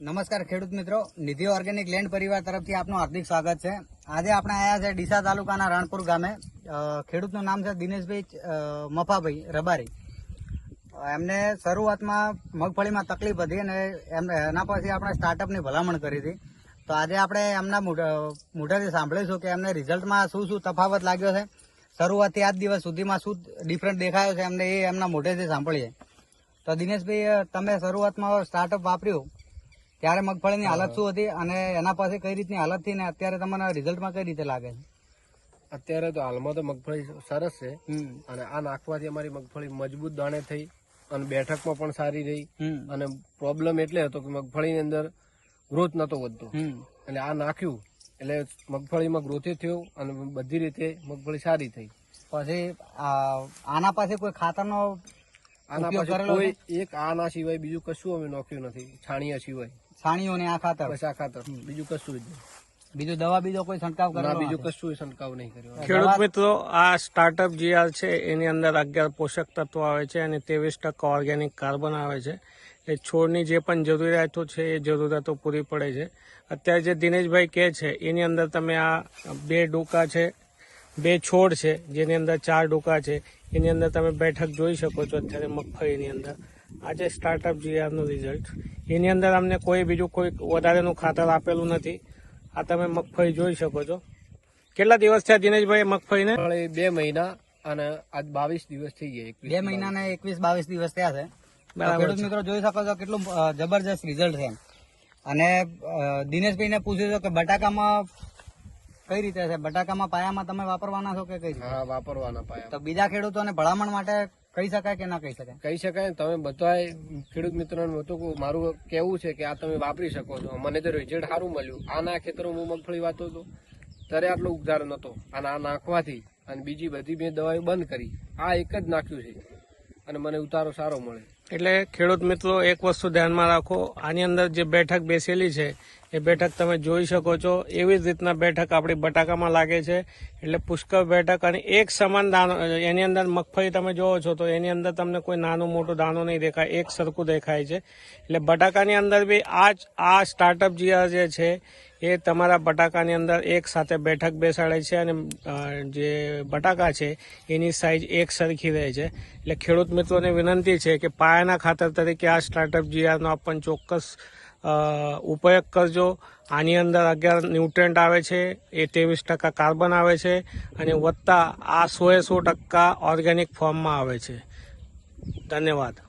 નમસ્કાર ખેડૂત મિત્રો. નિધિ ઓર્ગેનિક લેન્ડ પરિવાર તરફથી આપનું હાર્દિક સ્વાગત છે. આજે આપણે આવ્યા છે ડીસા તાલુકાના રાણપુર ગામે. ખેડૂતનું નામ છે દિનેશભાઈ મફાભાઈ રબારી. એમને શરૂઆતમાં મગફળીમાં તકલીફ હતી અને એમને એના પછી આપણે સ્ટાર્ટઅપની ભલામણ કરી હતી. તો આજે આપણે એમના મોઢેથી સાંભળીશું કે એમને રિઝલ્ટમાં શું શું તફાવત લાગ્યો છે. શરૂઆતથી આજ દિવસ સુધીમાં શું ડિફરન્ટ દેખાયો છે એમને એ એમના મોઢેથી સાંભળીએ. તો દિનેશભાઈ તમે શરૂઆતમાં સ્ટાર્ટઅપ વાપર્યું. ત્યારે મગફળીની હાલત શું હતી અને એના પાસે કઈ રીતની હાલતથી ને અત્યારે તમને રિઝલ્ટમાં કઈ રીતે લાગે છે? અત્યારે તો હાલમાં તો મગફળી સરસ છે. અને આ નાખવાથી અમારી મગફળી મજબૂત દાણે થઈ અને બેઠકમાં પણ સારી રહી. અને પ્રોબ્લેમ એટલે હતો કે મગફળીની અંદર ગ્રોથ નતો વધતો. એટલે આ નાખ્યું એટલે મગફળીમાં ગ્રોથે થયો અને બધી રીતે મગફળી સારી થઈ. પછી આ, આના પાસે કોઈ ખાતરનો આના પાસે કોઈ એક આના સિવાય બીજું કશું અમે નાખ્યું નથી. છાણિયા સિવાય. છાણીઓ ને આ ખાતર. બસ આ ખાતર. બીજું કશું જ નહીં. બીજું દવા બીજો કોઈ છંટકાવ ના બીજું કશું છંટકાવ નહીં કર્યો. ખેડૂત મિત્રો આ સ્ટાર્ટઅપ જીઆર છે એની અંદર અગિયાર પોષક તત્વો આવે છે અને ત્રેવીસ ટકા ઓર્ગેનિક કાર્બન આવે છે. એ છોડની જે પણ જરૂરિયાતો છે એ જરૂરિયાતો પૂરી પડે છે. અત્યારે જે દિનેશભાઈ કહે છે એની અંદર તમે આ બે ડોકા છે બે છોડ છે જેની અંદર ચાર ડોકા છે એની અંદર તમે બેઠક જોઈ શકો છો અત્યારે મગફળીની અંદર. આ છે સ્ટાર્ટઅપ જીઆરનું રિઝલ્ટ એની અંદર અમને કોઈ બીજું કોઈ વધારેનું ખાતર આપેલું નથી. આ તમે મગફળી જોઈ શકો છો. કેટલા દિવસ થયા દિનેશભાઈ મગફળીને? બે મહિના અને આજ બાવીસ દિવસ થઈ ગયા બે મહિના ને એકવીસ બાવીસ દિવસ થયા છે. ખેડૂત મિત્રો જોઈ શકો છો કેટલું જબરજસ્ત રિઝલ્ટ છે અને દિનેશભાઈ ને પૂછ્યું છે કે બટાકામાં કઈ રીતે છે? બટાકામાં પાયામાં તમે વાપરવાના છો કે કઈ રીતે? વાપરવાના પાયા. તો બીજા ખેડૂતોને ભલામણ માટે કહી શકાય કે ના કહી શકાય? કહી શકાય તમે બધાય ખેડૂત મિત્રોને હતું મારું કેવું છે કે આ તમે વાપરી શકો છો. મને તો રિઝલ્ટ સારું મળ્યું. આના ખેતરો હું મગફળી વાતો હતો ત્યારે આટલો ઉધાર નતો. અને આ નાખવાથી અને બીજી બધી મેં દવાઓ બંધ કરી. આ એક જ નાખ્યું છે. અને મને ઉતારો સારો મળે. એટલે ખેડૂત મિત્રો, એક વસ્તુ ધ્યાનમાં રાખો. આની અંદર જે બેઠક બેસેલી છે, એ બેઠક તમે જોઈ શકો છો. એવી જ રીતના બેઠક આપણી બટાકામાં લાગે છે. એટલે પુષ્કળ બેઠક અને એક સમાન દાણો, એની અંદર મગફળી તમે જોવો છો, તો એની અંદર તમને કોઈ નાનું મોટું દાણો નહીં દેખાય. એક સરખું દેખાય છે. એટલે બટાકાની અંદર બી આ આ સ્ટાર્ટઅપ જે છે એ તમારા બટાકાની અંદર એક સાથે બેઠક બેસાડે છે અને જે બટાકા છે, એની સાઈઝ એક સરખી રહે છે. એટલે ખેડૂત મિત્રોને વિનંતી છે કે પાયાના ખાતર તરીકે આ સ્ટાર્ટઅપ જીઆરનો આપણને ચોક્કસ ઉપયોગ કરજો. આની અંદર અગિયાર ન્યુટ્રન્ટ આવે છે, એ ત્રેવીસ ટકા કાર્બન આવે છે અને વત્તા આ સોએ સો ટકા ઓર્ગેનિક ફોર્મમાં આવે છે. ધન્યવાદ.